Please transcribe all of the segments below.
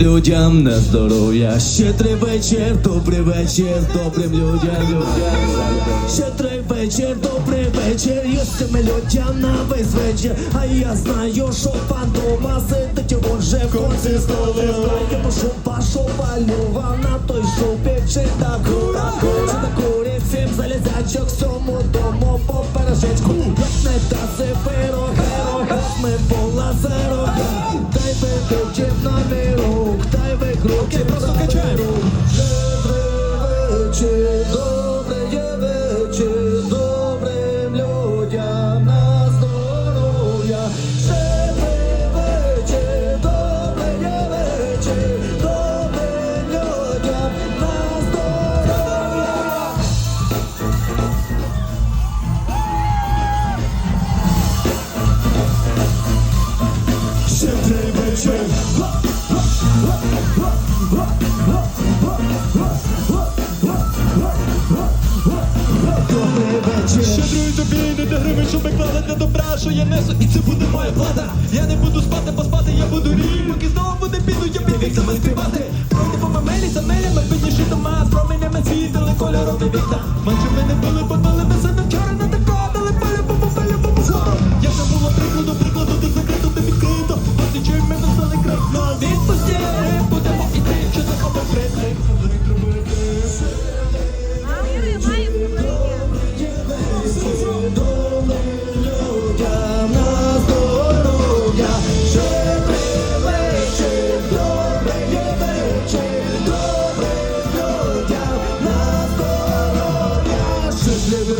людям на здоров'я. Щедрий вечір, добрий вечір, добрим людям, людям. Щедрий вечір, добрий вечір, їстиме людям на весь вечір. А я знаю, що пан дома сидить, он же в конці столи. Я пошов, пошов, палюва на той шубі, чи та кура, чи та курі, сім залізячок, сьому дому по пережечку. Як не даси пироги, ми по лазеру. Дай би дівчим на віру, качаємо. Вечір, добрий є гривень, щоб клала для добра, що я несу, і це буде моя плата. Я не буду спати, поспати, я буду рій, поки знову буде піду, я під вікнами стрибати. Пройди по мамелі, за підніші дома, з променями світили кольорові вікна. Менше мене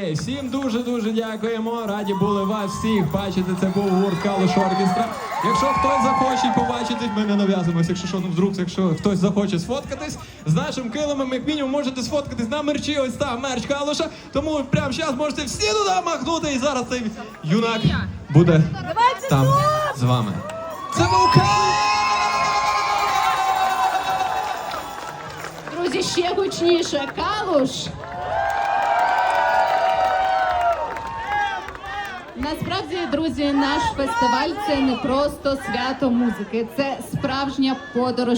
Є-є-є-є-є. Всім дуже-дуже дякуємо. Раді були вас всіх бачити. Це був гурт Калуш Оркестра. Якщо хтось захоче побачити, ми не нав'язуємося. Якщо що, ну вдруг, якщо хтось захоче сфоткатись з нашим килимом, як мінімум можете сфоткатись на мерчі. Ось там мерч Калуша. Тому прямо зараз можете всі туди махнути. І зараз цей юнак буде там з вами. Це був Калуш! Друзі, ще гучніше. Калуш. Насправді, друзі, наш фестиваль це не просто свято музики, це справжня подорож.